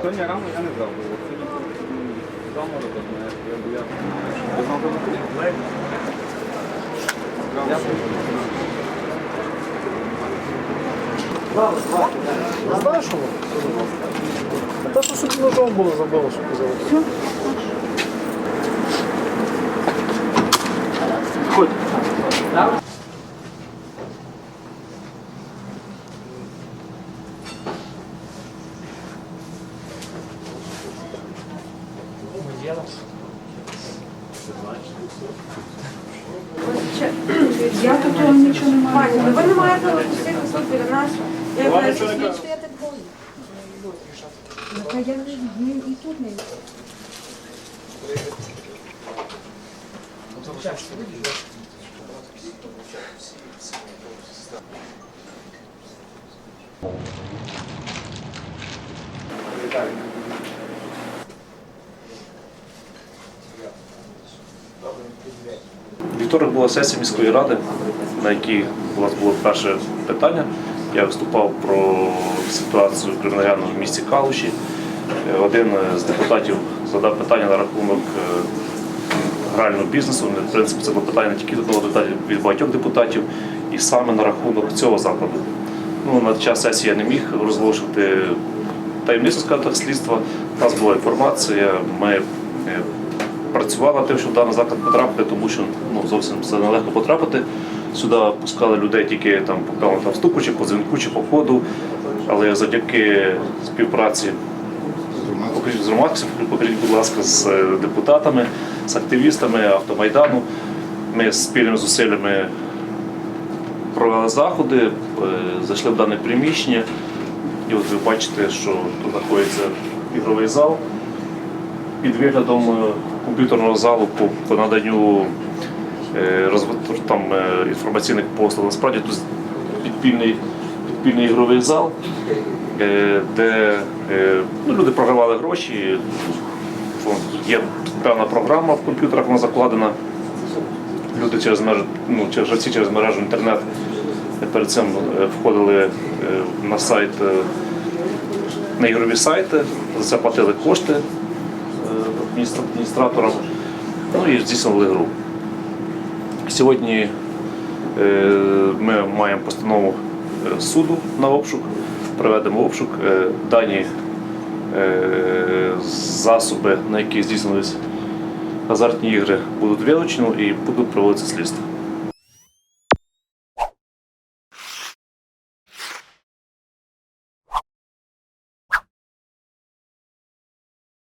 Сьогодні рано я не бо сьогодні заморозок, я бо я я знав, що не знаєш що? А те, що собі ножом було забило, що казали. Я тут нічого не маю. Пані, ну ви не маєте пустити суд біля нас. Я як не Що я так? Та я вже не- і тут не. Вівторок була сесія міської ради, на якій у вас було перше питання. Я виступав про ситуацію кримінальну в місті Калуші. Е, Один з депутатів задав питання на рахунок е, грального бізнесу. В принципі, це було питання не тільки від одного депутата, від багатьох депутатів, і саме на рахунок цього закладу. Ну, на час сесії я не міг розголошувати таємницю скажімо так, слідства. У нас була інформація. Ми працювали над тим, щоб в даний заклад потрапити, тому що ну, зовсім це нелегко потрапити. Сюди пускали людей тільки там по певному там стуку, чи по дзвінку, чи по ходу. Але завдяки співпраці з громадськістю, покажіть, будь ласка, з е, депутатами, з активістами автомайдану. Ми спільними зусиллями провели заходи, е, зайшли в дане приміщення. І от ви бачите, що тут знаходиться ігровий зал під виглядом е, комп'ютерного залу по, по наданню е, там, е, інформаційних послуг. Насправді тут підпільний, підпільний ігровий зал, е, де ну, люди програвали гроші. Є певна програма в комп'ютерах, вона закладена. Люди через мережу, ну, через через мережу інтернет перед цим входили на сайт, на ігрові сайти, за це платили кошти адміністра- адміністраторам, ну і здійснювали гру. Сьогодні е, ми маємо постанову е, суду на обшук, проведемо обшук. Е, Дані засоби, на які здійснились азартні ігри, будуть вилучені і будуть проводитися слідство.